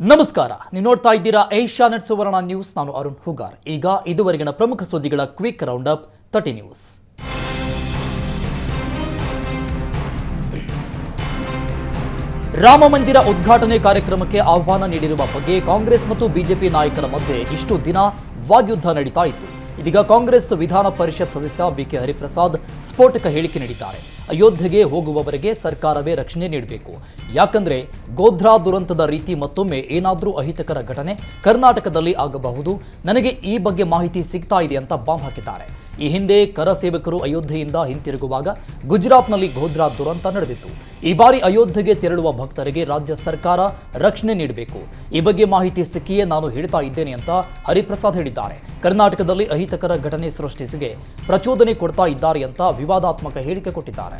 ನಮಸ್ಕಾರ. ನೀವು ನೋಡ್ತಾ ಇದ್ದೀರಾ ಏಷ್ಯಾ ನೆಟ್ ಸುವರ್ಣ ನ್ಯೂಸ್. ನಾನು ಅರುಣ್ ಹುಗಾರ್. ಈಗ ಇದುವರೆಗಿನ ಪ್ರಮುಖ ಸುದ್ದಿಗಳ quick round up thirty news. Ram Mandir ಉದ್ಘಾಟನೆ ಕಾರ್ಯಕ್ರಮಕ್ಕೆ ಆಹ್ವಾನ ನೀಡಿರುವ ಬಗ್ಗೆ ಕಾಂಗ್ರೆಸ್ ಮತ್ತು ಬಿಜೆಪಿ ನಾಯಕರ ಮಧ್ಯೆ ಇಷ್ಟು ದಿನ ವಾಗ್ಯುದ್ಧ ನಡೀತಾ ಇತ್ತು. ಇದೀಗ ಕಾಂಗ್ರೆಸ್ ವಿಧಾನ ಪರಿಷತ್ ಸದಸ್ಯ ಬಿಕೆ ಹರಿಪ್ರಸಾದ್ ಸ್ಫೋಟಕ ಹೇಳಿಕೆ ನೀಡಿದ್ದಾರೆ. ಅಯೋಧ್ಯೆಗೆ ಹೋಗುವವರೆಗೆ ಸರ್ಕಾರವೇ ರಕ್ಷಣೆ ನೀಡಬೇಕು. ಯಾಕಂದ್ರೆ ಗೋಧ್ರಾ ದುರಂತದ ರೀತಿ ಮತ್ತೊಮ್ಮೆ ಏನಾದರೂ ಅಹಿತಕರ ಘಟನೆ ಕರ್ನಾಟಕದಲ್ಲಿ ಆಗಬಹುದು. ನನಗೆ ಈ ಬಗ್ಗೆ ಮಾಹಿತಿ ಸಿಗ್ತಾ ಇದೆ ಅಂತ ಬಾಂಬ್ ಹಾಕಿದ್ದಾರೆ. ಈ ಹಿಂದೆ ಕರ ಸೇವಕರು ಅಯೋಧ್ಯೆಯಿಂದ ಹಿಂತಿರುಗುವಾಗ ಗುಜರಾತ್ನಲ್ಲಿ ಗೋಧ್ರಾ ದುರಂತ ನಡೆದಿತ್ತು. ಈ ಬಾರಿ ಅಯೋಧ್ಯೆಗೆ ತೆರಳುವ ಭಕ್ತರಿಗೆ ರಾಜ್ಯ ಸರ್ಕಾರ ರಕ್ಷಣೆ ನೀಡಬೇಕು. ಈ ಬಗ್ಗೆ ಮಾಹಿತಿ ಸಿಕ್ಕಿಯೇ ನಾನು ಹೇಳ್ತಾ ಇದ್ದೇನೆ ಅಂತ ಹರಿಪ್ರಸಾದ್ ಹೇಳಿದ್ದಾರೆ. ಕರ್ನಾಟಕದಲ್ಲಿ ಅಹಿತಕರ ಘಟನೆ ಸೃಷ್ಟಿಸಿಗೆ ಪ್ರಚೋದನೆ ಕೊಡ್ತಾ ಇದ್ದಾರೆ ಅಂತ ವಿವಾದಾತ್ಮಕ ಹೇಳಿಕೆ ಕೊಟ್ಟಿದ್ದಾರೆ.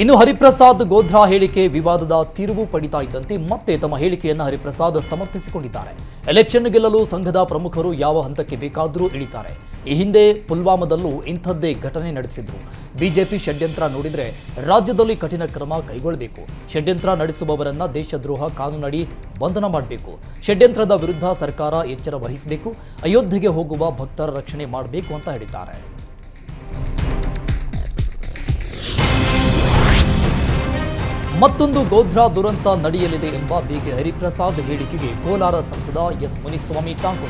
ಇನ್ನು ಹರಿಪ್ರಸಾದ್ ಗೋಧ್ರಾ ಹೇಳಿಕೆ ವಿವಾದದ ತಿರುವು ಪಡಿತಾ ಇದ್ದಂತೆ ಮತ್ತೆ ತಮ್ಮ ಹೇಳಿಕೆಯನ್ನು ಹರಿಪ್ರಸಾದ್ ಸಮರ್ಥಿಸಿಕೊಂಡಿದ್ದಾರೆ. ಎಲೆಕ್ಷನ್ ಗೆಲ್ಲಲು ಸಂಘದ ಪ್ರಮುಖರು ಯಾವ ಹಂತಕ್ಕೆ ಬೇಕಾದರೂ ಇಳಿತಾರೆ. ಈ ಹಿಂದೆ ಪುಲ್ವಾಮಾದಲ್ಲೂ ಇಂಥದ್ದೇ ಘಟನೆ ನಡೆಸಿದ್ರು. ಬಿಜೆಪಿ ಷಡ್ಯಂತ್ರ ನೋಡಿದ್ರೆ ರಾಜ್ಯದಲ್ಲಿ ಕಠಿಣ ಕ್ರಮ ಕೈಗೊಳ್ಳಬೇಕು. ಷಡ್ಯಂತ್ರ ನಡೆಸುವವರನ್ನ ದೇಶದ್ರೋಹ ಕಾನೂನಡಿ ಬಂಧನ ಮಾಡಬೇಕು. ಷಡ್ಯಂತ್ರದ ವಿರುದ್ಧ ಸರ್ಕಾರ ಎಚ್ಚರ ವಹಿಸಬೇಕು. ಅಯೋಧ್ಯೆಗೆ ಹೋಗುವ ಭಕ್ತರ ರಕ್ಷಣೆ ಮಾಡಬೇಕು ಅಂತ ಹೇಳಿದ್ದಾರೆ. ಮತ್ತೊಂದು ಗೋಧ್ರ ದುರಂತ ನಡೆಯಲಿದೆ ಎಂಬ ಬಿಕೆ ಹರಿಪ್ರಸಾದ್ ಹೇಳಿಕೆಗೆ ಕೋಲಾರ ಸಂಸದ ಎಸ್ ಮುನಿಸ್ವಾಮಿ ಟಾಂಗ್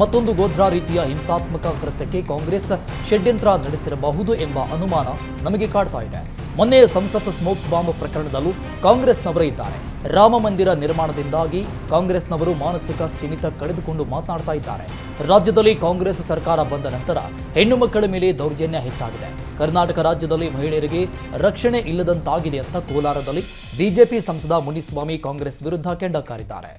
ಮತ್ತೊಂದು ಗೋಧ್ರ ರೀತಿಯ ಹಿಂಸಾತ್ಮಕ ಕೃತ್ಯಕ್ಕೆ ಕಾಂಗ್ರೆಸ್ ಷಡ್ಯಂತ್ರ ನಡೆಸಿರಬಹುದು ಎಂಬ ಅನುಮಾನ ನಮಗೆ ಕಾಡ್ತಾ ಇದೆ. ಮೊನ್ನೆ ಸಂಸತ್ ಸ್ಮೋಕ್ ಬಾಂಬ್ ಪ್ರಕರಣದಲ್ಲೂ ಕಾಂಗ್ರೆಸ್ನವರೇ ಇದ್ದಾರೆ. ರಾಮ ಮಂದಿರ ನಿರ್ಮಾಣದಿಂದಾಗಿ ಕಾಂಗ್ರೆಸ್ನವರು ಮಾನಸಿಕ ಸ್ಥಿಮಿತ ಕಳೆದುಕೊಂಡು ಮಾತನಾಡ್ತಾ ಇದ್ದಾರೆ. ರಾಜ್ಯದಲ್ಲಿ ಕಾಂಗ್ರೆಸ್ ಸರ್ಕಾರ ಬಂದ ನಂತರ ಹೆಣ್ಣು ಮಕ್ಕಳ ಮೇಲೆ ದೌರ್ಜನ್ಯ ಹೆಚ್ಚಾಗಿದೆ. ಕರ್ನಾಟಕ ರಾಜ್ಯದಲ್ಲಿ ಮಹಿಳೆಯರಿಗೆ ರಕ್ಷಣೆ ಇಲ್ಲದಂತಾಗಿದೆ ಅಂತ ಕೋಲಾರದಲ್ಲಿ ಬಿಜೆಪಿ ಸಂಸದ ಮುನಿಸ್ವಾಮಿ ಕಾಂಗ್ರೆಸ್ ವಿರುದ್ಧ ಕೆಂಡ ಕಾರಿದ್ದಾರೆ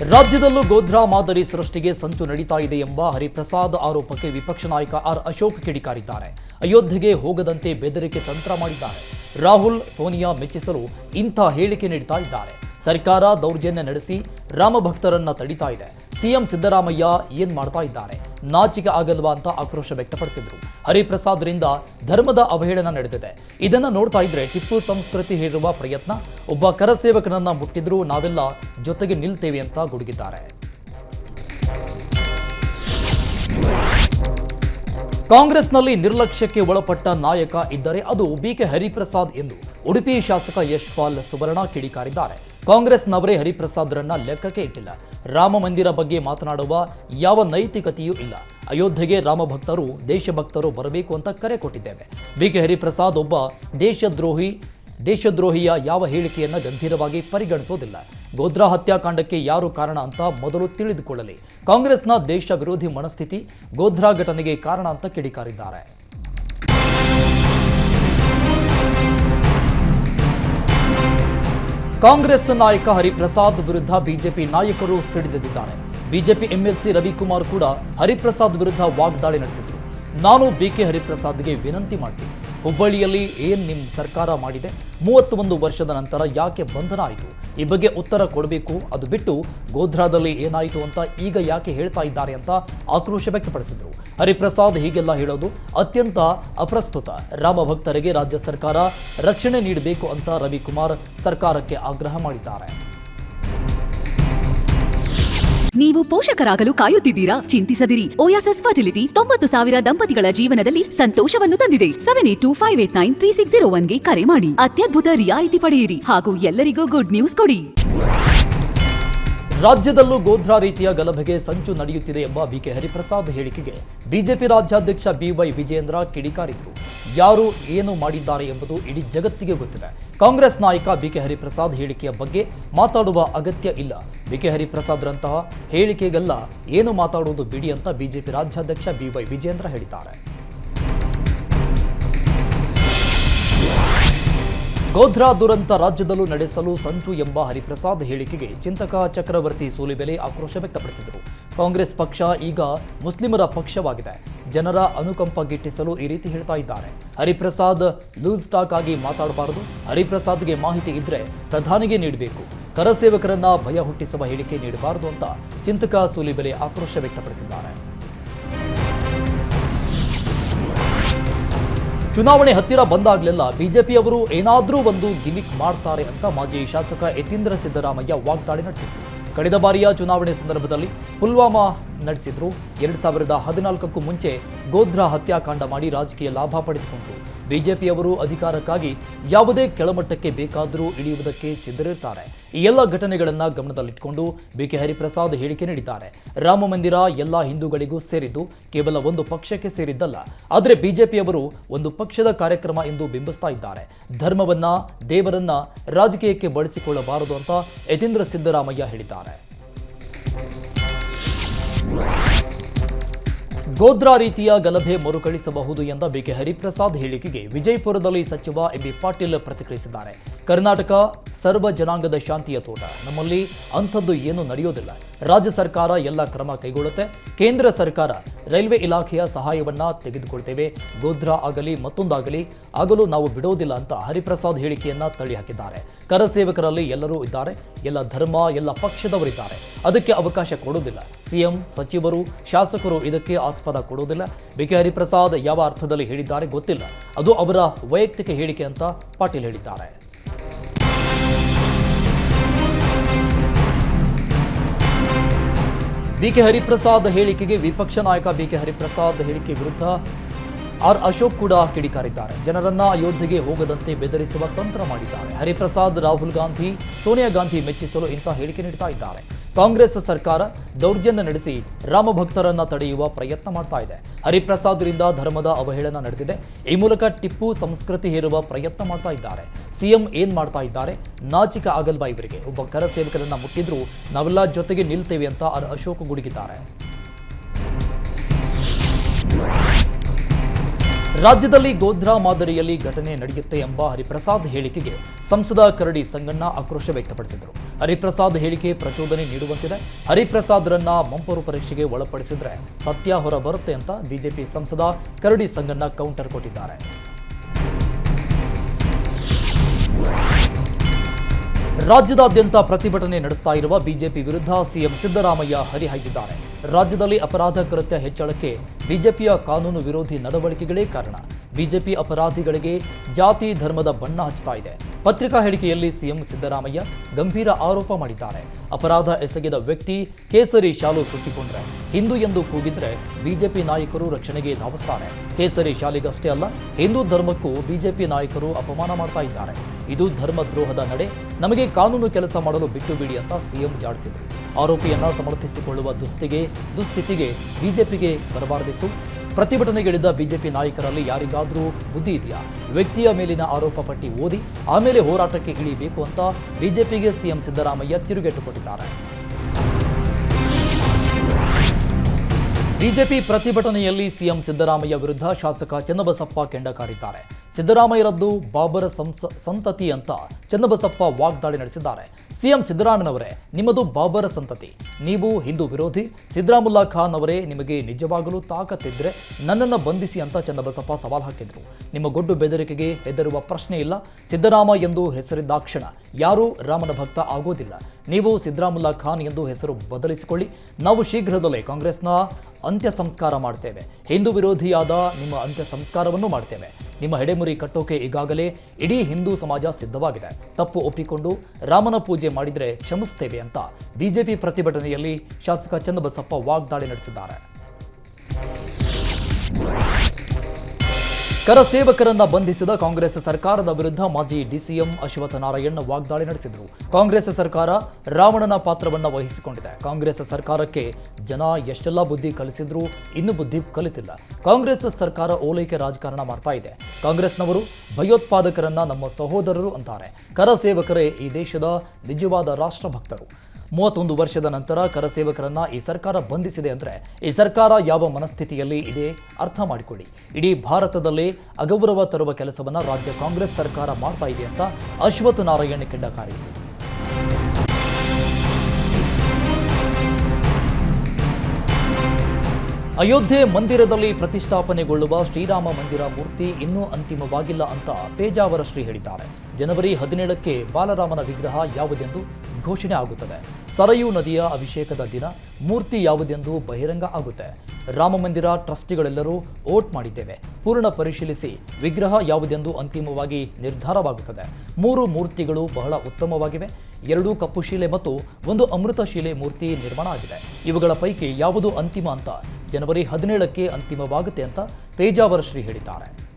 ರಾಜ್ಯದಲ್ಲೂ ಗೋಧ್ರಾ ಮಾದರಿ ಸೃಷ್ಟಿಗೆ ಸಂಚು ನಡೀತಾ ಇದೆ ಎಂಬ ಹರಿಪ್ರಸಾದ್ ಆರೋಪಕ್ಕೆ ವಿಪಕ್ಷ ನಾಯಕ ಆರ್ ಅಶೋಕ್ ಕಿಡಿಕಾರಿದ್ದಾರೆ. ಅಯೋಧ್ಯೆಗೆ ಹೋಗದಂತೆ ಬೆದರಿಕೆ ತಂತ್ರ ಮಾಡಿದ್ದಾರೆ. ರಾಹುಲ್, ಸೋನಿಯಾ ಮೆಚ್ಚಿಸಲು ಇಂಥ ಹೇಳಿಕೆ ನೀಡ್ತಾ ಇದ್ದಾರೆ. ಸರ್ಕಾರ ದೌರ್ಜನ್ಯ ನಡೆಸಿ ರಾಮ ಭಕ್ತರನ್ನ ತಡಿತಾ ಇದೆ. ಸಿಎಂ ಸಿದ್ದರಾಮಯ್ಯ ಏನ್ ಮಾಡ್ತಾ ಇದ್ದಾರೆ? ನಾಚಿಕೆ ಆಗಲ್ವಾ ಅಂತ ಆಕ್ರೋಶ ವ್ಯಕ್ತಪಡಿಸಿದ್ರು. ಹರಿಪ್ರಸಾದ್ ರಿಂದ ಧರ್ಮದ ಅವಹೇಳನ ನಡೆದಿದೆ. ಇದನ್ನ ನೋಡ್ತಾ ಇದ್ರೆ ಟಿಪ್ಪು ಸಂಸ್ಕೃತಿ ಹೇರುವ ಪ್ರಯತ್ನ. ಒಬ್ಬ ಕರಸೇವಕನನ್ನ ಮುಟ್ಟಿದ್ರು, ನಾವೆಲ್ಲ ಜೊತೆಗೆ ನಿಲ್ತೇವೆ ಅಂತ ಗುಡುಗಿದ್ದಾರೆ. ಕಾಂಗ್ರೆಸ್ನಲ್ಲಿ ನಿರ್ಲಕ್ಷ್ಯಕ್ಕೆ ಒಳಪಟ್ಟ ನಾಯಕ ಇದ್ದರೆ ಅದು ಬಿಕೆ ಹರಿಪ್ರಸಾದ್ ಎಂದು ಉಡುಪಿ ಶಾಸಕ ಯಶ್ಪಾಲ್ ಸುವರ್ಣ ಕಿಡಿಕಾರಿದ್ದಾರೆ. ಕಾಂಗ್ರೆಸ್ನವರೇ ಹರಿಪ್ರಸಾದ್ರನ್ನ ಲೆಕ್ಕಕ್ಕೆ ಇಟ್ಟಿಲ್ಲ. ರಾಮ ಮಂದಿರ ಬಗ್ಗೆ ಮಾತನಾಡುವ ಯಾವ ನೈತಿಕತೆಯೂ ಇಲ್ಲ. ಅಯೋಧ್ಯೆಗೆ ರಾಮ ಭಕ್ತರು ದೇಶಭಕ್ತರು ಬರಬೇಕು ಅಂತ ಕರೆ ಕೊಟ್ಟಿದ್ದೇವೆ. ಬಿಕೆ ಹರಿಪ್ರಸಾದ್ ಒಬ್ಬ ದೇಶದ್ರೋಹಿ, ದೇಶದ್ರೋಹಿಯ ಯಾವ ಹೇಳಿಕೆಯನ್ನು ಗಂಭೀರವಾಗಿ ಪರಿಗಣಿಸೋದಿಲ್ಲ. ಗೋಧ್ರಾ ಹತ್ಯಾಕಾಂಡಕ್ಕೆ ಯಾರು ಕಾರಣ ಅಂತ ಮೊದಲು ತಿಳಿದುಕೊಳ್ಳಲಿ. ಕಾಂಗ್ರೆಸ್ನ ದೇಶ ವಿರೋಧಿ ಮನಸ್ಥಿತಿ, ಗೋಧ್ರಾ ಘಟನೆಗೆ ಕಾರಣ ಅಂತ ಕಿಡಿಕಾರಿದ್ದಾರೆ. ಕಾಂಗ್ರೆಸ್ ನಾಯಕ ಹರಿಪ್ರಸಾದ್ ವಿರುದ್ಧ ಬಿಜೆಪಿ ನಾಯಕರು ಸಿಡಿದೆದ್ದಿದ್ದಾರೆ. ಬಿಜೆಪಿ ಎಂಎಲ್ಸಿ ರವಿಕುಮಾರ್ ಕೂಡ ಹರಿಪ್ರಸಾದ್ ವಿರುದ್ಧ ವಾಗ್ದಾಳಿ ನಡೆಸಿದ್ರು. ನಾನು ಬಿಕೆ ಹರಿಪ್ರಸಾದ್ಗೆ ವಿನಂತಿ ಮಾಡ್ತೀನಿ. ಹುಬ್ಬಳ್ಳಿಯಲ್ಲಿ ಏನು ನಿಮ್ಮ ಸರ್ಕಾರ ಮಾಡಿದೆ? ಮೂವತ್ತೊಂದು ವರ್ಷದ ನಂತರ ಯಾಕೆ ಬಂಧನ ಆಯಿತು? ಈ ಬಗ್ಗೆ ಉತ್ತರ ಕೊಡಬೇಕು, ಅದು ಬಿಟ್ಟು ಗೋಧ್ರಾದಲ್ಲಿ ಏನಾಯಿತು ಅಂತ ಈಗ ಯಾಕೆ ಹೇಳ್ತಾ ಇದ್ದಾರೆ ಅಂತ ಆಕ್ರೋಶ ವ್ಯಕ್ತಪಡಿಸಿದರು. ಹರಿಪ್ರಸಾದ್ ಹೀಗೆಲ್ಲ ಹೇಳೋದು ಅತ್ಯಂತ ಅಪ್ರಸ್ತುತ. ರಾಮ ಭಕ್ತರಿಗೆ ರಾಜ್ಯ ಸರ್ಕಾರ ರಕ್ಷಣೆ ನೀಡಬೇಕು ಅಂತ ರವಿಕುಮಾರ್ ಸರ್ಕಾರಕ್ಕೆ ಆಗ್ರಹ ಮಾಡಿದ್ದಾರೆ. ನೀವು ಪೋಷಕರಾಗಲು ಕಾಯುತ್ತಿದ್ದೀರಾ? ಚಿಂತಿಸದಿರಿ. ಓಯಾಸಸ್ ಫರ್ಟಿಲಿಟಿ ತೊಂಬತ್ತು ಸಾವಿರ ದಂಪತಿಗಳ ಜೀವನದಲ್ಲಿ ಸಂತೋಷವನ್ನು ತಂದಿದೆ. Seven eight two five eight nine three six zero ಒನ್ಗೆ ಕರೆ ಮಾಡಿ. ಅತ್ಯದ್ಭುತ ರಿಯಾಯಿತಿ ಪಡೆಯಿರಿ ಹಾಗೂ ಎಲ್ಲರಿಗೂ ಗುಡ್ ನ್ಯೂಸ್ ಕೊಡಿ. ರಾಜ್ಯದಲ್ಲೂ ಗೋಧ್ರಾ ರೀತಿಯ ಗಲಭೆಗೆ ಸಂಚು ನಡೆಯುತ್ತಿದೆ ಎಂಬ ಬಿಕೆ ಹರಿಪ್ರಸಾದ್ ಹೇಳಿಕೆಗೆ ಬಿಜೆಪಿ ರಾಜ್ಯಾಧ್ಯಕ್ಷ ಬಿವೈ ವಿಜೇಂದ್ರ ಕಿಡಿಕಾರಿದ್ರು. ಯಾರು ಏನು ಮಾಡಿದ್ದಾರೆ ಎಂಬುದು ಇಡೀ ಜಗತ್ತಿಗೆ ಗೊತ್ತಿದೆ. ಕಾಂಗ್ರೆಸ್ ನಾಯಕ ಬಿಕೆ ಹರಿಪ್ರಸಾದ್ ಹೇಳಿಕೆಯ ಬಗ್ಗೆ ಮಾತಾಡುವ ಅಗತ್ಯ ಇಲ್ಲ. ಬಿಕೆ ಹರಿಪ್ರಸಾದ್ರಂತಹ ಹೇಳಿಕೆಗೆಲ್ಲ ಏನು ಮಾತಾಡುವುದು ಬಿಡಿ ಅಂತ ಬಿಜೆಪಿ ರಾಜ್ಯಾಧ್ಯಕ್ಷ ಬಿವೈ ವಿಜೇಂದ್ರ ಹೇಳಿದ್ದಾರೆ. ಗೋಧ್ರಾ ದುರಂತ ರಾಜ್ಯದಲ್ಲೂ ನಡೆಸಲು ಸಂಚು ಎಂಬ ಹರಿಪ್ರಸಾದ್ ಹೇಳಿಕೆಗೆ ಚಿಂತಕ ಚಕ್ರವರ್ತಿ ಸೂಲಿಬೆಲೆ ಆಕ್ರೋಶ ವ್ಯಕ್ತಪಡಿಸಿದರು. ಕಾಂಗ್ರೆಸ್ ಪಕ್ಷ ಈಗ ಮುಸ್ಲಿಮರ ಪಕ್ಷವಾಗಿದೆ. ಜನರ ಅನುಕಂಪ ಗಿಟ್ಟಿಸಲು ಈ ರೀತಿ ಹೇಳ್ತಾ ಇದ್ದಾರೆ. ಹರಿಪ್ರಸಾದ್ ಲೂಸ್ ಟಾಕ್ ಆಗಿ ಮಾತಾಡಬಾರದು. ಹರಿಪ್ರಸಾದ್ಗೆ ಮಾಹಿತಿ ಇದ್ರೆ ಪ್ರಧಾನಿಗೆ ನೀಡಬೇಕು. ಕರಸೇವಕರನ್ನ ಭಯ ಹುಟ್ಟಿಸುವ ಹೇಳಿಕೆ ನೀಡಬಾರದು ಅಂತ ಚಿಂತಕ ಸೂಲಿಬೆಲೆ ಆಕ್ರೋಶ ವ್ಯಕ್ತಪಡಿಸಿದ್ದಾರೆ. ಚುನಾವಣೆ ಹತ್ತಿರ ಬಂದಾಗಲೆಲ್ಲ ಬಿಜೆಪಿಯವರು ಏನಾದರೂ ಒಂದು ಗಿಮಿಕ್ ಮಾಡ್ತಾರೆ ಅಂತ ಮಾಜಿ ಶಾಸಕ ಯತೀಂದ್ರ ಸಿದ್ದರಾಮಯ್ಯ ವಾಗ್ದಾಳಿ ನಡೆಸಿದರು. ಕಳೆದ ಬಾರಿಯ ಚುನಾವಣೆ ಸಂದರ್ಭದಲ್ಲಿ ಪುಲ್ವಾಮಾ ನಡೆಸಿದ್ರು. ಎರಡ್ ಸಾವಿರದ ಹದಿನಾಲ್ಕಕ್ಕೂ ಮುಂಚೆ ಗೋಧ್ರಾ ಹತ್ಯಾಕಾಂಡ ಮಾಡಿ ರಾಜಕೀಯ ಲಾಭ ಪಡೆದುಕೊಂಡ್ರು ಬಿಜೆಪಿಯವರು ಅಧಿಕಾರಕ್ಕಾಗಿ ಯಾವುದೇ ಕೆಳಮಟ್ಟಕ್ಕೆ ಬೇಕಾದರೂ ಇಳಿಯುವುದಕ್ಕೆ ಸಿದ್ಧರಿರ್ತಾರೆ. ಈ ಎಲ್ಲ ಘಟನೆಗಳನ್ನ ಗಮನದಲ್ಲಿಟ್ಟುಕೊಂಡು ಬಿಕೆ ಹರಿಪ್ರಸಾದ್ ಹೇಳಿಕೆ ನೀಡಿದ್ದಾರೆ. ರಾಮ ಮಂದಿರ ಎಲ್ಲ ಹಿಂದೂಗಳಿಗೂ ಸೇರಿದ್ದು ಕೇವಲ ಒಂದು ಪಕ್ಷಕ್ಕೆ ಸೇರಿದ್ದಲ್ಲ. ಆದರೆ ಬಿಜೆಪಿಯವರು ಒಂದು ಪಕ್ಷದ ಕಾರ್ಯಕ್ರಮ ಎಂದು ಬಿಂಬಿಸ್ತಾ ಇದ್ದಾರೆ. ಧರ್ಮವನ್ನ, ದೇವರನ್ನ ರಾಜಕೀಯಕ್ಕೆ ಬಳಸಿಕೊಳ್ಳಬಾರದು ಅಂತ ಯತೀಂದ್ರ ಸಿದ್ದರಾಮಯ್ಯ ಹೇಳಿದ್ದಾರೆ. ಗೋಧ್ರಾ ರೀತಿಯ ಗಲಭೆ ಮರುಕಳಿಸಬಹುದು ಎಂದ ಬಿಕೆ ಹರಿಪ್ರಸಾದ್ ಹೇಳಿಕೆಗೆ ವಿಜಯಪುರದಲ್ಲಿ ಸಚಿವ ಎಂಬಿ ಪಾಟೀಲ್ ಪ್ರತಿಕ್ರಿಯಿಸಿದ್ದಾರೆ. ಕರ್ನಾಟಕ ಸರ್ವ ಜನಾಂಗದ ಶಾಂತಿಯ ತೋಟ. ನಮ್ಮಲ್ಲಿ ಅಂಥದ್ದು ಏನೂ ನಡೆಯೋದಿಲ್ಲ. ರಾಜ್ಯ ಸರ್ಕಾರ ಎಲ್ಲ ಕ್ರಮ ಕೈಗೊಳ್ಳುತ್ತೆ. ಕೇಂದ್ರ ಸರ್ಕಾರ ರೈಲ್ವೆ ಇಲಾಖೆಯ ಸಹಾಯವನ್ನ ತೆಗೆದುಕೊಳ್ತೇವೆ. ಗೋಧ್ರಾ ಆಗಲಿ, ಮತ್ತೊಂದಾಗಲಿ, ಆಗಲು ನಾವು ಬಿಡೋದಿಲ್ಲ ಅಂತ ಹರಿಪ್ರಸಾದ್ ಹೇಳಿಕೆಯನ್ನ ತಳ್ಳಿಹಾಕಿದ್ದಾರೆ ಕರಸೇವಕರಲ್ಲಿ ಎಲ್ಲರೂ ಇದ್ದಾರೆ. ಎಲ್ಲ ಧರ್ಮ, ಎಲ್ಲ ಪಕ್ಷದವರಿದ್ದಾರೆ ಅದಕ್ಕೆ ಅವಕಾಶ ಕೊಡೋದಿಲ್ಲ. ಸಿಎಂ, ಸಚಿವರು, ಶಾಸಕರು ಇದಕ್ಕೆ ಆಸ್ಪದ ಕೊಡೋದಿಲ್ಲ. ಬಿಕೆ ಹರಿಪ್ರಸಾದ್ ಯಾವ ಅರ್ಥದಲ್ಲಿ ಹೇಳಿದ್ದಾರೆ ಗೊತ್ತಿಲ್ಲ. ಅದು ಅವರ ವೈಯಕ್ತಿಕ ಹೇಳಿಕೆ ಅಂತ ಪಾಟೀಲ್ ಹೇಳಿದ್ದಾರೆ. ಬಿಕೆ ಹರಿಪ್ರಸಾದ್ ಹೇಳಿಕೆಗೆ ವಿಪಕ್ಷ ನಾಯಕ ಬಿಕೆ ಹರಿಪ್ರಸಾದ್ ಹೇಳಿಕೆ ವಿರುದ್ಧ ಆರ್ ಅಶೋಕ್ ಕೂಡ ಕಿಡಿಕಾರಿದ್ದಾರೆ. ಜನರನ್ನ ಅಯೋಧ್ಯೆಗೆ ಹೋಗದಂತೆ ಬೆದರಿಸುವ ತಂತ್ರ ಮಾಡಿದ್ದಾರೆ. ಹರಿಪ್ರಸಾದ್, ರಾಹುಲ್ ಗಾಂಧಿ, ಸೋನಿಯಾ ಗಾಂಧಿ ಮೆಚ್ಚಿಸಲು ಇಂತಹ ಹೇಳಿಕೆ ನೀಡ್ತಾ ಇದ್ದಾರೆ. ಕಾಂಗ್ರೆಸ್ ಸರ್ಕಾರ ದೌರ್ಜನ್ಯ ನಡೆಸಿ ರಾಮಭಕ್ತರನ್ನ ತಡೆಯುವ ಪ್ರಯತ್ನ ಮಾಡ್ತಾ ಇದೆ. ಹರಿಪ್ರಸಾದ್ರಿಂದ ಧರ್ಮದ ಅವಹೇಳನ ನಡೆದಿದೆ. ಈ ಮೂಲಕ ಟಿಪ್ಪು ಸಂಸ್ಕೃತಿ ಹೇರುವ ಪ್ರಯತ್ನ ಮಾಡ್ತಾ ಇದ್ದಾರೆ. ಸಿಎಂ ಏನ್ ಮಾಡ್ತಾ ಇದ್ದಾರೆ? ನಾಚಿಕ ಆಗಲ್ವಾ ಇವರಿಗೆ ಒಬ್ಬ ಕರ ಸೇವಕರನ್ನ ಮುಟ್ಟಿದ್ರು ನಾವೆಲ್ಲ ಜೊತೆಗೆ ನಿಲ್ತೇವೆ ಅಂತ ಆರ್ ಅಶೋಕ್ ಗುಡುಗಿದ್ದಾರೆ. ರಾಜ್ಯದಲ್ಲಿ ಗೋಧ್ರಾ ಮಾದರಿಯಲ್ಲಿ ಘಟನೆ ನಡೆಯುತ್ತೆ ಎಂಬ ಹರಿಪ್ರಸಾದ್ ಹೇಳಿಕೆಗೆ ಸಂಸದ ಕರಡಿ ಸಂಗಣ್ಣ ಆಕ್ರೋಶ ವ್ಯಕ್ತಪಡಿಸಿದರು. ಹರಿಪ್ರಸಾದ್ ಹೇಳಿಕೆ ಪ್ರಚೋದನೆ ನೀಡುವಂತಿದೆ. ಹರಿಪ್ರಸಾದ್ರನ್ನ ಮಂಪರು ಪರೀಕ್ಷೆಗೆ ಒಳಪಡಿಸಿದ್ರೆ ಸತ್ಯ ಹೊರ ಬರುತ್ತೆ ಅಂತ ಬಿಜೆಪಿ ಸಂಸದ ಕರಡಿ ಸಂಗಣ್ಣ ಕೌಂಟರ್ ಕೊಟ್ಟಿದ್ದಾರೆ. ರಾಜ್ಯದಾದ್ಯಂತ ಪ್ರತಿಭಟನೆ ನಡೆಸ್ತಾ ಇರುವ ಬಿಜೆಪಿ ವಿರುದ್ಧ ಸಿಎಂ ಸಿದ್ದರಾಮಯ್ಯ ಹರಿಹಾಯ್ದಿದ್ದಾರೆ. ರಾಜ್ಯದಲ್ಲಿ ಅಪರಾಧ ಕೃತ್ಯ ಹೆಚ್ಚಳಕ್ಕೆ ಬಿಜೆಪಿಯ ಕಾನೂನು ವಿರೋಧಿ ನಡವಳಿಕೆಗಳೇ ಕಾರಣ. ಬಿಜೆಪಿ ಅಪರಾಧಿಗಳಿಗೆ ಜಾತಿ ಧರ್ಮದ ಬಣ್ಣ ಹಚ್ಚುತ್ತಾ ಇದೆ. ಪತ್ರಿಕಾ ಹೇಳಿಕೆಯಲ್ಲಿ ಸಿಎಂ ಸಿದ್ದರಾಮಯ್ಯ ಗಂಭೀರ ಆರೋಪ ಮಾಡಿದ್ದಾರೆ. ಅಪರಾಧ ಎಸಗಿದ ವ್ಯಕ್ತಿ ಕೇಸರಿ ಶಾಲು ಸುತ್ತಿಕೊಂಡ್ರೆ. ಹಿಂದೂ ಎಂದು ಕೂಗಿದ್ರೆ ಬಿಜೆಪಿ ನಾಯಕರು ರಕ್ಷಣೆಗೆ ಧಾವಿಸ್ತಾರೆ. ಕೇಸರಿ ಶಾಲಿಗಷ್ಟೇ ಅಲ್ಲ, ಹಿಂದೂ ಧರ್ಮಕ್ಕೂ ಬಿಜೆಪಿ ನಾಯಕರು ಅಪಮಾನ ಮಾಡ್ತಾ ಇದ್ದಾರೆ. ಇದು ಧರ್ಮ ದ್ರೋಹದ ನಡೆ. ನಮಗೆ ಕಾನೂನು ಕೆಲಸ ಮಾಡಲು ಬಿಟ್ಟು ಬಿಡಿ ಅಂತ ಸಿಎಂ ಜಾಡಿಸಿದರು. ಆರೋಪಿಯನ್ನ ಸಮರ್ಥಿಸಿಕೊಳ್ಳುವ ದುಸ್ತಿಗೆ ದುಸ್ಥಿತಿಗೆ ಬಿಜೆಪಿಗೆ ಬರಬಾರದಿತ್ತು. ಪ್ರತಿಭಟನೆಗಿಳಿದ ಬಿಜೆಪಿ ನಾಯಕರಲ್ಲಿ ಯಾರಿಗಾದರೂ ಬುದ್ಧಿ ಇದೆಯಾ? ವ್ಯಕ್ತಿಯ ಮೇಲಿನ ಆರೋಪ ಪಟ್ಟಿ ಓದಿ, ಆಮೇಲೆ ಹೋರಾಟಕ್ಕೆ ಇಳಿಬೇಕು ಅಂತ ಬಿಜೆಪಿಗೆ ಸಿಎಂ ಸಿದ್ದರಾಮಯ್ಯ ತಿರುಗೇಟು ಕೊಟ್ಟಿದ್ದಾರೆ ಬಿಜೆಪಿ ಪ್ರತಿಭಟನೆಯಲ್ಲಿ ಸಿಎಂ ಸಿದ್ದರಾಮಯ್ಯ ವಿರುದ್ಧ ಶಾಸಕ ಚನ್ನಬಸಪ್ಪ ಕೆಂಡ ಕಾರಿದ್ದಾರೆ ಸಿದ್ದರಾಮಯ್ಯರದ್ದು ಬಾಬರ ಸಂಸ, ಸಂತತಿ ಅಂತ ಚನ್ನಬಸಪ್ಪ ವಾಗ್ದಾಳಿ ನಡೆಸಿದ್ದಾರೆ. ಸಿಎಂ ಸಿದ್ದರಾಮಯ್ಯನವರೇ, ನಿಮ್ಮದು ಬಾಬರ ಸಂತತಿ. ನೀವು ಹಿಂದೂ ವಿರೋಧಿ, ಸಿದ್ದರಾಮುಲ್ಲಾ ಖಾನ್ ಅವರೇ ನಿಮಗೆ ನಿಜವಾಗಲೂ ತಾಕತ್ತಿದ್ರೆ ನನ್ನನ್ನು ಬಂಧಿಸಿ ಅಂತ ಚನ್ನಬಸಪ್ಪ ಸವಾಲು ಹಾಕಿದ್ರು. ನಿಮ್ಮ ಗೊಡ್ಡು ಬೆದರಿಕೆಗೆ ಹೆದರುವ ಪ್ರಶ್ನೆ ಇಲ್ಲ. ಸಿದ್ದರಾಮ ಎಂದು ಹೆಸರಿದ್ದಾಕ್ಷಣ ಯಾರೂ ರಾಮನ ಭಕ್ತ ಆಗೋದಿಲ್ಲ. ನೀವು ಸಿದ್ದರಾಮುಲ್ಲಾ ಖಾನ್ ಎಂದು ಹೆಸರು ಬದಲಿಸಿಕೊಳ್ಳಿ. ನಾವು ಶೀಘ್ರದಲ್ಲೇ ಕಾಂಗ್ರೆಸ್ನ ಅಂತ್ಯ ಸಂಸ್ಕಾರ ಮಾಡ್ತೇವೆ. ಹಿಂದೂ ವಿರೋಧಿಯಾದ ನಿಮ್ಮ ಅಂತ್ಯ ಸಂಸ್ಕಾರವನ್ನು ಮಾಡ್ತೇವೆ. ನಿಮ್ಮ ಹೆಡೆಮುರಿ ಕಟ್ಟೋಕೆ ಈಗಾಗಲೇ ಇಡೀ ಹಿಂದೂ ಸಮಾಜ ಸಿದ್ಧವಾಗಿದೆ. ತಪ್ಪು ಒಪ್ಪಿಕೊಂಡು ರಾಮನ ಪೂಜೆ ಮಾಡಿದರೆ ಕ್ಷಮಿಸ್ತೇವೆ ಅಂತ ಬಿಜೆಪಿ ಪ್ರತಿಭಟನೆಯಲ್ಲಿ ಶಾಸಕ ಚನ್ನಬಸಪ್ಪ ವಾಗ್ದಾಳಿ ನಡೆಸಿದ್ದಾರೆ. ಕರ ಸೇವಕರನ್ನ ಬಂಧಿಸಿದ ಕಾಂಗ್ರೆಸ್ ಸರ್ಕಾರದ ವಿರುದ್ಧ ಮಾಜಿ ಡಿಸಿಎಂ ಅಶ್ವಥ ನಾರಾಯಣ್ ವಾಗ್ದಾಳಿ ನಡೆಸಿದರು. ಕಾಂಗ್ರೆಸ್ ಸರ್ಕಾರ ರಾವಣನ ಪಾತ್ರವನ್ನ ವಹಿಸಿಕೊಂಡಿದೆ. ಕಾಂಗ್ರೆಸ್ ಸರ್ಕಾರಕ್ಕೆ ಜನ ಎಷ್ಟೆಲ್ಲ ಬುದ್ಧಿ ಕಲಿಸಿದ್ರು ಇನ್ನು ಬುದ್ಧಿ ಕಲಿತಿಲ್ಲ. ಕಾಂಗ್ರೆಸ್ ಸರ್ಕಾರ ಓಲೈಕೆ ರಾಜಕಾರಣ ಮಾಡ್ತಾ ಇದೆ. ಕಾಂಗ್ರೆಸ್ನವರು ಭಯೋತ್ಪಾದಕರನ್ನ ನಮ್ಮ ಸಹೋದರರು ಅಂತಾರೆ. ಕರ ಸೇವಕರೇ ಈ ದೇಶದ ನಿಜವಾದ ರಾಷ್ಟ್ರಭಕ್ತರು. ಮೂವತ್ತೊಂದು ವರ್ಷದ ನಂತರ ಕರಸೇವಕರನ್ನ ಈ ಸರ್ಕಾರ ಬಂಧಿಸಿದೆ ಅಂದ್ರೆ ಈ ಸರ್ಕಾರ ಯಾವ ಮನಸ್ಥಿತಿಯಲ್ಲಿ ಇದೆ ಅರ್ಥ ಮಾಡಿಕೊಳ್ಳಿ. ಇಡೀ ಭಾರತದಲ್ಲಿ ಅಗೌರವ ತರುವ ಕೆಲಸವನ್ನ ರಾಜ್ಯ ಕಾಂಗ್ರೆಸ್ ಸರ್ಕಾರ ಮಾಡ್ತಾ ಇದೆ ಅಂತ ಅಶ್ವಥ್ ನಾರಾಯಣ ಕಿಂಡಕಾರಿದರು ಅಯೋಧ್ಯೆ ಮಂದಿರದಲ್ಲಿ ಪ್ರತಿಷ್ಠಾಪನೆಗೊಳ್ಳುವ ಶ್ರೀರಾಮ ಮಂದಿರ ಮೂರ್ತಿ ಇನ್ನೂ ಅಂತಿಮವಾಗಿಲ್ಲ ಅಂತ ಪೇಜಾವರ ಶ್ರೀ ಹೇಳಿದ್ದಾರೆ. ಜನವರಿ ಹದಿನೇಳಕ್ಕೆ ಬಾಲರಾಮನ ವಿಗ್ರಹ ಯಾವುದೆಂದು ಘೋಷಣೆ ಆಗುತ್ತದೆ. ಸರಯೂ ನದಿಯ ಅಭಿಷೇಕದ ದಿನ ಮೂರ್ತಿ ಯಾವುದೆಂದು ಬಹಿರಂಗ ಆಗುತ್ತೆ. ರಾಮ ಮಂದಿರ ಟ್ರಸ್ಟಿಗಳೆಲ್ಲರೂ ವೋಟ್ ಮಾಡಿದ್ದೇವೆ. ಪೂರ್ಣ ಪರಿಶೀಲಿಸಿ ವಿಗ್ರಹ ಯಾವುದೆಂದು ಅಂತಿಮವಾಗಿ ನಿರ್ಧಾರವಾಗುತ್ತದೆ. ಮೂರು ಮೂರ್ತಿಗಳು ಬಹಳ ಉತ್ತಮವಾಗಿವೆ. ಎರಡು ಕಪ್ಪು ಶಿಲೆ ಮತ್ತು ಒಂದು ಅಮೃತ ಶಿಲೆ ಮೂರ್ತಿ ನಿರ್ಮಾಣ ಆಗಿದೆ. ಇವುಗಳ ಪೈಕಿ ಯಾವುದು ಅಂತಿಮ ಅಂತ ಜನವರಿ ಹದಿನೇಳಕ್ಕೆ ಅಂತಿಮವಾಗುತ್ತೆ ಅಂತ ಪೇಜಾವರ ಶ್ರೀ ಹೇಳಿದ್ದಾರೆ.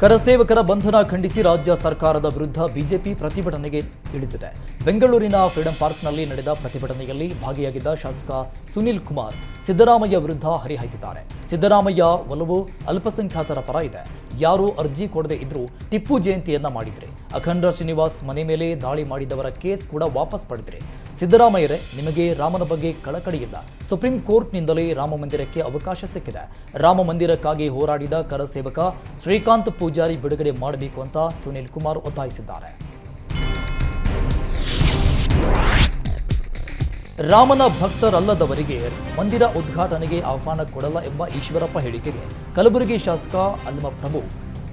ಕರಸೇವಕರ ಬಂಧನ ಖಂಡಿಸಿ ರಾಜ್ಯ ಸರ್ಕಾರದ ವಿರುದ್ಧ ಬಿಜೆಪಿ ಪ್ರತಿಭಟನೆಗೆ ಇಳಿದಿದೆ. ಬೆಂಗಳೂರಿನ ಫ್ರೀಡಂ ಪಾರ್ಕ್ನಲ್ಲಿ ನಡೆದ ಪ್ರತಿಭಟನೆಯಲ್ಲಿ ಭಾಗಿಯಾಗಿದ್ದ ಶಾಸಕ ಸುನಿಲ್ ಕುಮಾರ್ ಸಿದ್ದರಾಮಯ್ಯ ವಿರುದ್ಧ ಹರಿಹಾಯ್ದಿದ್ದಾರೆ. ಸಿದ್ದರಾಮಯ್ಯ ಒಲವು ಅಲ್ಪಸಂಖ್ಯಾತರ ಪರ ಇದೆ. ಯಾರು ಅರ್ಜಿ ಕೊಡದೆ ಇದ್ರೂ ಟಿಪ್ಪು ಜಯಂತಿಯನ್ನ ಮಾಡಿದ್ರೆ. ಅಖಂಡ ಶ್ರೀನಿವಾಸ್ ಮನೆ ಮೇಲೆ ದಾಳಿ ಮಾಡಿದವರ ಕೇಸ್ ಕೂಡ ವಾಪಸ್ ಪಡೆದ್ರೆ. ಸಿದ್ದರಾಮಯ್ಯರೇ, ನಿಮಗೆ ರಾಮನ ಬಗ್ಗೆ ಕಳಕಳಿ ಇಲ್ಲ. ಸುಪ್ರೀಂ ಕೋರ್ಟ್ನಿಂದಲೇ ರಾಮ ಮಂದಿರಕ್ಕೆ ಅವಕಾಶ ಸಿಕ್ಕಿದೆ. ರಾಮ ಮಂದಿರಕ್ಕಾಗಿ ಹೋರಾಡಿದ ಕರಸೇವಕ ಶ್ರೀಕಾಂತ್ ಪೂಜಾರಿ ಬಿಡುಗಡೆ ಮಾಡಬೇಕು ಅಂತ ಸುನೀಲ್ ಕುಮಾರ್ ಒತ್ತಾಯಿಸಿದ್ದಾರೆ. ರಾಮನ ಭಕ್ತರಲ್ಲದವರಿಗೆ ಮಂದಿರ ಉದ್ಘಾಟನೆಗೆ ಆಹ್ವಾನ ಕೊಡಲ್ಲ ಎಂಬ ಈಶ್ವರಪ್ಪ ಹೇಳಿಕೆಗೆ ಕಲಬುರಗಿ ಶಾಸಕ ಅಲ್ಮ ಪ್ರಭು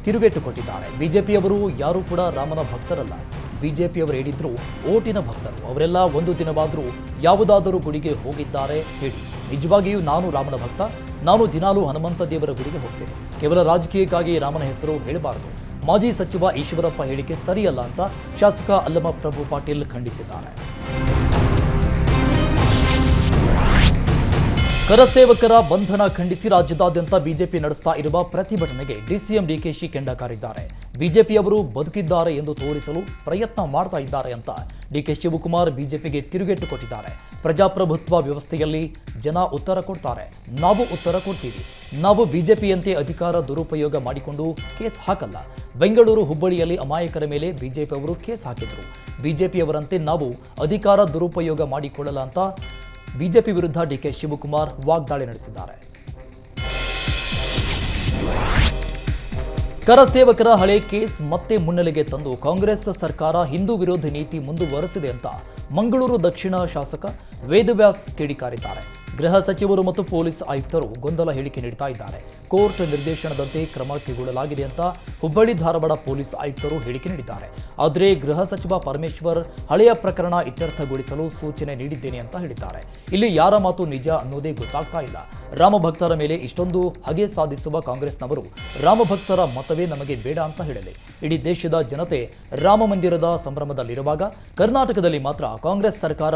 ತಿರುಗೇಟು ಕೊಟ್ಟಿದ್ದಾರೆ ಬಿಜೆಪಿಯವರು ಯಾರೂ ಕೂಡ ರಾಮನ ಭಕ್ತರಲ್ಲ. ಬಿಜೆಪಿಯವರು ಹೇಳಿದ್ರು ಓಟಿನ ಭಕ್ತರು. ಅವರೆಲ್ಲ ಒಂದು ದಿನವಾದರೂ ಯಾವುದಾದರೂ ಗುಡಿಗೆ ಹೋಗಿದ್ದಾರೆ ಹೇಳಿ. ನಿಜವಾಗಿಯೂ ನಾನು ರಾಮನ ಭಕ್ತ. ನಾನು ದಿನಾಲೂ ಹನುಮಂತ ದೇವರ ಗುಡಿಗೆ ಹೋಗ್ತೇನೆ. ಕೇವಲ ರಾಜಕೀಯಕ್ಕಾಗಿ ರಾಮನ ಹೆಸರು ಹೇಳಬಾರದು. ಮಾಜಿ ಸಚಿವ ಈಶ್ವರಪ್ಪ ಹೇಳಿಕೆ ಸರಿಯಲ್ಲ ಅಂತ ಶಾಸಕ ಅಲ್ಲಮ ಪ್ರಭು ಪಾಟೀಲ್ ಖಂಡಿಸಿದ್ದಾರೆ. ಕರಸೇವಕರ ಬಂಧನ ಖಂಡಿಸಿ ರಾಜ್ಯದಾದ್ಯಂತ ಬಿಜೆಪಿ ನಡೆಸ್ತಾ ಇರುವ ಪ್ರತಿಭಟನೆಗೆ ಡಿಸಿಎಂ ಡಿಕೆಶಿ ಕೆಂಡ ಕಾರಿದ್ದಾರೆ. ಬಿಜೆಪಿಯವರು ಬದುಕಿದ್ದಾರೆ ಎಂದು ತೋರಿಸಲು ಪ್ರಯತ್ನ ಮಾಡ್ತಾ ಇದ್ದಾರೆ ಅಂತ ಡಿಕೆ ಶಿವಕುಮಾರ್ ಬಿಜೆಪಿಗೆ ತಿರುಗೇಟು ಕೊಟ್ಟಿದ್ದಾರೆ ಪ್ರಜಾಪ್ರಭುತ್ವ ವ್ಯವಸ್ಥೆಯಲ್ಲಿ ಜನ ಉತ್ತರ ಕೊಡ್ತಾರೆ. ನಾವು ಉತ್ತರ ಕೊಡ್ತೀವಿ. ನಾವು ಬಿಜೆಪಿಯಂತೆ ಅಧಿಕಾರ ದುರುಪಯೋಗ ಮಾಡಿಕೊಂಡು ಕೇಸ್ ಹಾಕಲ್ಲ. ಬೆಂಗಳೂರು ಹುಬ್ಬಳ್ಳಿಯಲ್ಲಿ ಅಮಾಯಕರ ಮೇಲೆ ಬಿಜೆಪಿಯವರು ಕೇಸ್ ಹಾಕಿದ್ರು. ಬಿಜೆಪಿಯವರಂತೆ ನಾವು ಅಧಿಕಾರ ದುರುಪಯೋಗ ಮಾಡಿಕೊಳ್ಳಲ್ಲ ಅಂತ ಬಿಜೆಪಿ ವಿರುದ್ಧ ಡಿಕೆ ಶಿವಕುಮಾರ್ ವಾಗ್ದಾಳಿ ನಡೆಸಿದ್ದಾರೆ. ಕರಸೇವಕರ ಹಳೆ ಕೇಸ್ ಮತ್ತೆ ಮುನ್ನೆಲೆಗೆ ತಂದು ಕಾಂಗ್ರೆಸ್ ಸರ್ಕಾರ ಹಿಂದೂ ವಿರೋಧಿ ನೀತಿ ಮುಂದುವರೆಸಿದೆ ಅಂತ ಮಂಗಳೂರು ದಕ್ಷಿಣ ಶಾಸಕ ವೇದವ್ಯಾಸ್ ಕಿಡಿಕಾರಿದ್ದಾರೆ. ಗೃಹ ಸಚಿವರು ಮತ್ತು ಪೊಲೀಸ್ ಆಯುಕ್ತರು ಗೊಂದಲ ಹೇಳಿಕೆ ನೀಡ್ತಾ ಇದ್ದಾರೆ. ಕೋರ್ಟ್ ನಿರ್ದೇಶನದಂತೆ ಕ್ರಮ ಕೈಗೊಳ್ಳಲಾಗಿದೆ ಅಂತ ಹುಬ್ಬಳ್ಳಿ ಧಾರವಾಡ ಪೊಲೀಸ್ ಆಯುಕ್ತರು ಹೇಳಿಕೆ ನೀಡಿದ್ದಾರೆ. ಆದರೆ ಗೃಹ ಸಚಿವ ಪರಮೇಶ್ವರ್ ಹಳೆಯ ಪ್ರಕರಣ ಇತ್ಯರ್ಥಗೊಳಿಸಲು ಸೂಚನೆ ನೀಡಿದ್ದೇನೆ ಅಂತ ಹೇಳಿದ್ದಾರೆ. ಇಲ್ಲಿ ಯಾರ ಮಾತು ನಿಜ ಅನ್ನೋದೇ ಗೊತ್ತಾಗ್ತಾ ಇಲ್ಲ. ರಾಮ ಭಕ್ತರ ಮೇಲೆ ಇಷ್ಟೊಂದು ಹಗೆ ಸಾಧಿಸುವ ಕಾಂಗ್ರೆಸ್ನವರು ರಾಮ ಭಕ್ತರ ಮತವೇ ನಮಗೆ ಬೇಡ ಅಂತ ಹೇಳಲಿ. ಇಡೀ ದೇಶದ ಜನತೆ ರಾಮ ಮಂದಿರದ ಸಂಭ್ರಮದಲ್ಲಿರುವಾಗ ಕರ್ನಾಟಕದಲ್ಲಿ ಮಾತ್ರ ಕಾಂಗ್ರೆಸ್ ಸರ್ಕಾರ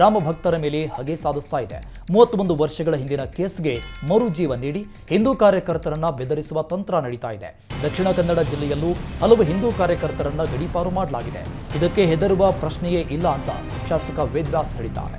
ರಾಮ ಭಕ್ತರ ಮೇಲೆ ಹಗೆ ಸಾಧಿಸ್ತಾ ಇದೆ. ಮೂವತ್ತೊಂದು ವರ್ಷಗಳ ಹಿಂದಿನ ಕೇಸ್ಗೆ ಮರುಜೀವ ನೀಡಿ ಹಿಂದೂ ಕಾರ್ಯಕರ್ತರನ್ನ ಬೆದರಿಸುವ ತಂತ್ರ ನಡೀತಾ ಇದೆ. ದಕ್ಷಿಣ ಕನ್ನಡ ಜಿಲ್ಲೆಯಲ್ಲೂ ಹಲವು ಹಿಂದೂ ಕಾರ್ಯಕರ್ತರನ್ನ ಗಡೀಪಾರು ಮಾಡಲಾಗಿದೆ. ಇದಕ್ಕೆ ಹೆದರುವ ಪ್ರಶ್ನೆಯೇ ಇಲ್ಲ ಅಂತ ಶಾಸಕ ವೇದ್ವ್ಯಾಸ್ ಹೇಳಿದ್ದಾರೆ.